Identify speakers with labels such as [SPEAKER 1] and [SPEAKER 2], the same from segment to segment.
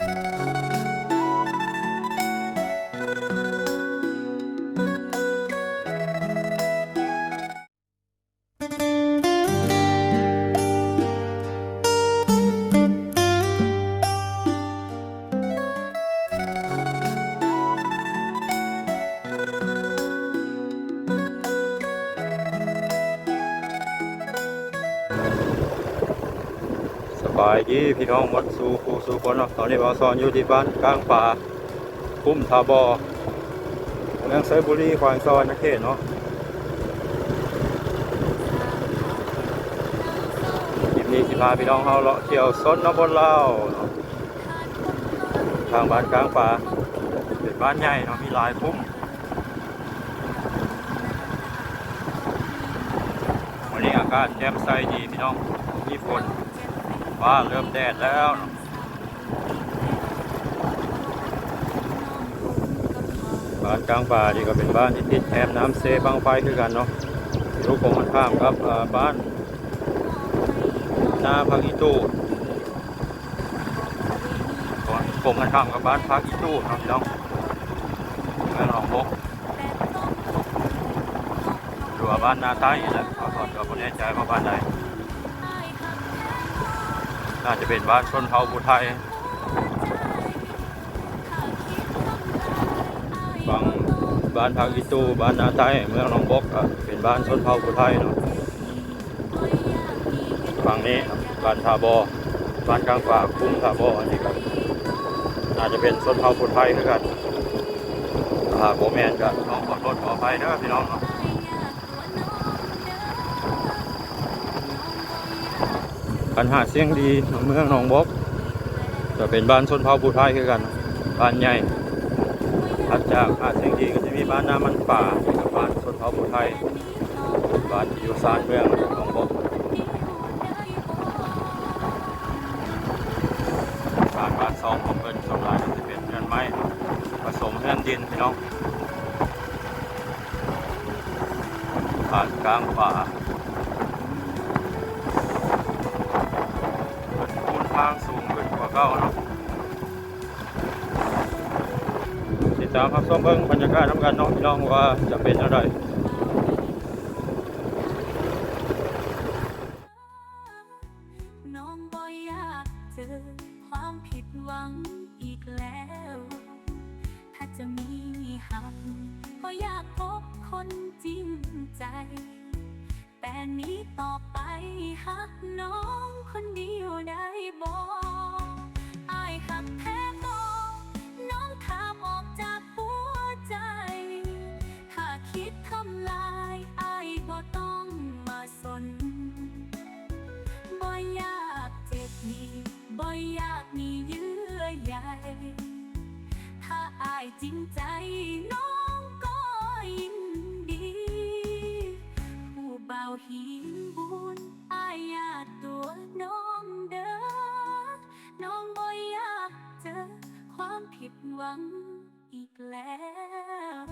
[SPEAKER 1] ส บายดีพี่น้องหมดสู่ผู้สู่คนเนาะตอนนี้บอซอนอยู่ที่บ้านกลางป่าคุ้มทาบอเมืองไซบุรีควางซอยนักเขตเนาะคลิปนี้สิพาพี่น้องเฮาเลาะเที่ยวสนนบนลาวเนาทางบ้านกลางป่าเป็นบ้านใหญ่เนาะมีหลายคุ้มวันนี้อากาศแจ่มใสดีพี่น้องมีฝน ว่าเริ่มแดดแล้วเนาะบ้านกลางป่านี่ก็เป็นบ้านที่ติดแถมน้ำเซบางไฟคือกันเนาะอยู่ตรงกันข้ามครับบ้านนาพักอีตู้ตรงกันข้ามกับบ้านพักอีตู้เนาะพี่น้องเมืองหนองบกหรือว่าบ้านนาใต้นี่และขอก่อนก็ไม่แน่ใจว่าบ้านใด น่าจะเป็นบ้านชนเผ่าภูไทยบางบ้านพักอีตูบ้านนาไทยเมืองหนองบกก็เป็นบ้านชนเผ่าภูไทยเนาะฝั่งนี้บ้านทาบอบ้านกลางป่าคุ้มทาบออันนี้ก็น่าจะเป็นชนเผ่าภูไทยคือกันหากโบแมนก็ต้องขอโทษขออภัยนะพี่น้องเนาะ ปัญหาเสียงดีเมืองหนองบกจะเป็นบ้านชนเผ่าผู้ไทยคือกัน บ้านใหญ่ถัดจากหาดเสียงดีก็จะมีบ้านนามันป่ากับบ้านชนเผ่าผู้ไทยบ้านที่อยู่ซานเมืองหนองบกการบ้านซองของเพิ่นสองลายจะเป็นเรือนไม้ผสมเรือนดินพี่น้องบ้านกลางป่า ดตามรับชมเบิ่งบรรยากาศน้ำกันเนาะพี่น้องว่าจะเป็นอะไร
[SPEAKER 2] น้องบ่อยากเจอความผิดหวังอีกแล้ว ถ้าจะมีหักก็อยากพบคนจริงใจ แต่นี้ต่อไปหักน้องคนเดียวได้บ่อายหักแท้ จริงใจน้องก็ยินดี ผู้เบาหินบุญอายาตัวน้องเด้อ น้องบ่อยากเจอความผิดหวังอีกแล้ว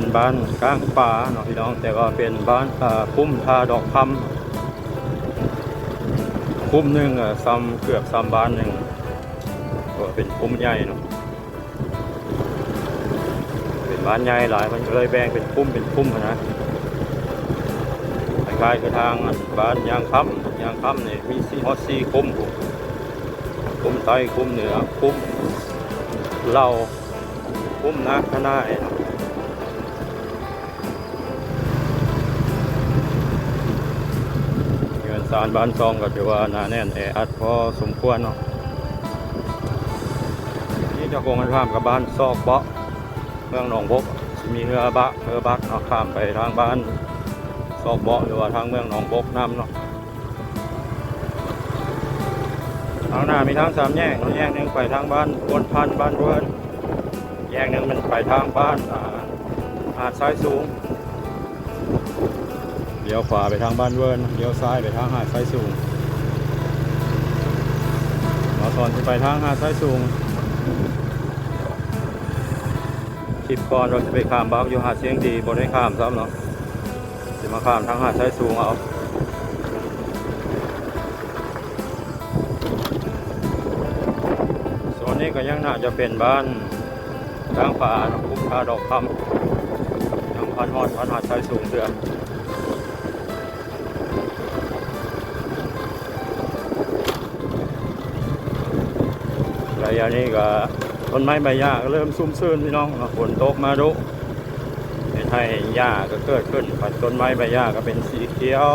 [SPEAKER 1] นบ้านกลางป่าเนาะพี่น้อง แต่ว่าเป็นบ้านคุ้มทาดอกคำคุ้มหนึ่งซ้ำเกือบซ้ำบ้านหนึ่งก็เป็นคุ้มใหญ่เนาะเป็นบ้านใหญ่หลายมันเลยแบ่งเป็นคุ้มเป็นคุ้มอะนะคล้ายๆคือทางบ้านยางคำยางคำเนี่ยมีสี่ฮอตสี่คุ้มคุ้มใต้คุ้มเหนือคุ้มเราคุ้มนักขนาด สารบ้านซองก็ถือว่าหนาแน่นแออัดพอสมควรเนาะนี่จะคงกันข้ามกับบ้านซอกเบาะเมืองหนองบกมีเรือบะเรือบักเนาะข้ามไปทางบ้านซอกเบาะหรือว่าทางเมืองหนองบกน้ำเนาะทางหน้ามีทางสามแยกแยกหนึ่งไปทางบ้านบนพันบ้านเรือนแยกหนึ่งมันไปทางบ้านอ่าหาดทรายสูง เลี้ยวขวาไปทางบ้านเวิร์นเลี้ยวซ้ายไปทางหาดไซสูงมอสอนจะไปทางหาดไซสูงคลิปก่อนเราจะไปข้ามบ้าอยู่หาดเชียงดีบนได้ข้ามซ้ำเนาะจะมาข้ามทางหาดไซสูงเอาส่วนนี้ก็ยังน่าจะเป็นบ้านทางป่าคุ้มค่าดอกคำทางพันฮอดพันหาดไซสูงเดือน ระยะนี้ก็ต้นไม้ใบหญ้าก็เริ่มซุ่มซื่นพี่น้องฝนตกมาดุเห็นให้หญ้าก็เกิดขึ้นปัดต้นไม้ใบหญ้าก็เป็นสีเขียว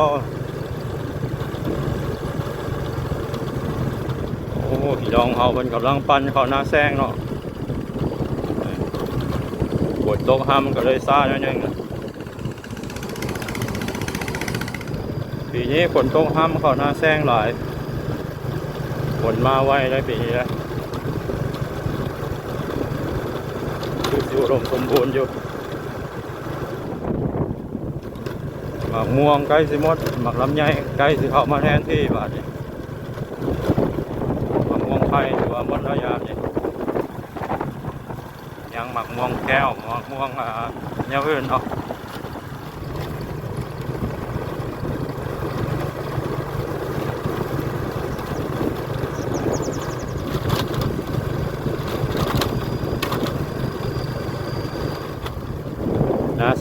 [SPEAKER 1] โอ้พี่น้องเขาเป็นกำลังปั้นเขาหน้าแซงเนาะฝนตกห้ำก็เลยซ่าหน่อยหนึงปีนี้ฝนตกห้ำเขาหน้าแซงหลายฝนมาไวเลยปีนี้แล้ว คื อุดมสมบูรณ์อยู่หมักม่วงใกล้สิมดหมักลำไยใกล้สิเข้ามาแทนที่บาดนี้หมักม่วงไผ่หรือว่ามดระยะนี่ยังหมักม่วงแก้วหมักม่วงอะเนี้ยอื่นเนาะ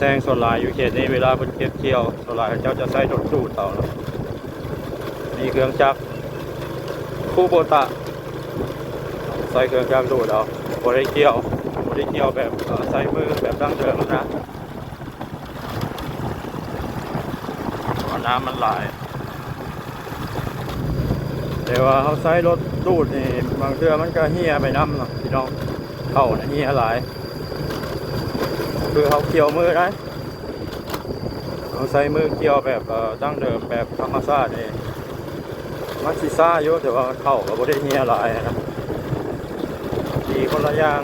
[SPEAKER 1] ซงส่วนหลายอยู่เขตนี้เวลาเพิ่นเก็บเกี่ยวส่วนหลายเจ้าจะใช้รถดูดเอาเนาะมีเครื่องจักรคู่โบตะใส่เครื่องจักรดูดเอาบริเกี่ยวบริเกี่ยวแบบใส่มือแบบดั้งเดิมนะเพราะน้ำมันไหลแต่ว่าเขาใช้รถดูดนี่บางเทื่อมันก็เหี่ยไปน้ำเนาะพี่น้องเข้านะเหี่ยหลายคือเขาเกี่ยวมือได้ เขาใช้มือเกี่ยวแบบดั้งเดิมแบบธรรมชาตินี่มันสิซ่าอยู่แต่ว่ามันเข้าก็บ่ได้เหี่ยหลายนะดีคนละอย่าง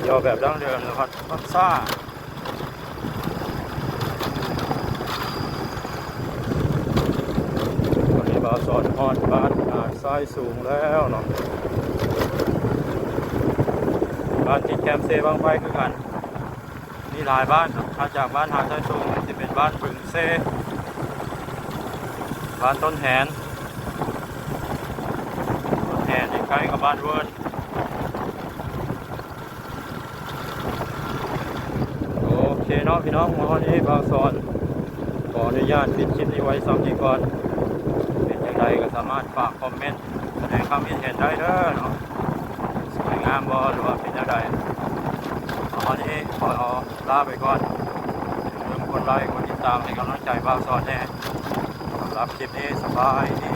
[SPEAKER 1] เดียวแบบดั้งเดิมนะครับพักซ่าวันนี้บาสอนฮอดบ้านอาดทรายสูงแล้วเนาะบ้านติดแคมเซบางไฟคือกัน หลายบ้านถ้าจากบ้านหาดทรายสูงจะเป็นบ้านบึงเซ บ้านต้นแหนแห่ที่ใกล้กับบ้านเวิร์นโอเคเนาะพี่น้องวันนี้บางสอนขออนุญาตปิดคลิปนี้ไว้ซ้ำนี้ก่อน เป็นอย่างไรก็สามารถฝากคอมเมนต์แสดงความคิดเห็นได้เด้อเนะสวยงามบ่หรือว่าเป็นอย่างไร วันนี้ขอลาไปก่อนอย่าลืมกดไลค์กดติดตามให้กำลังใจบ้างสอนแน่สำหรับคลิปนี้สบายดี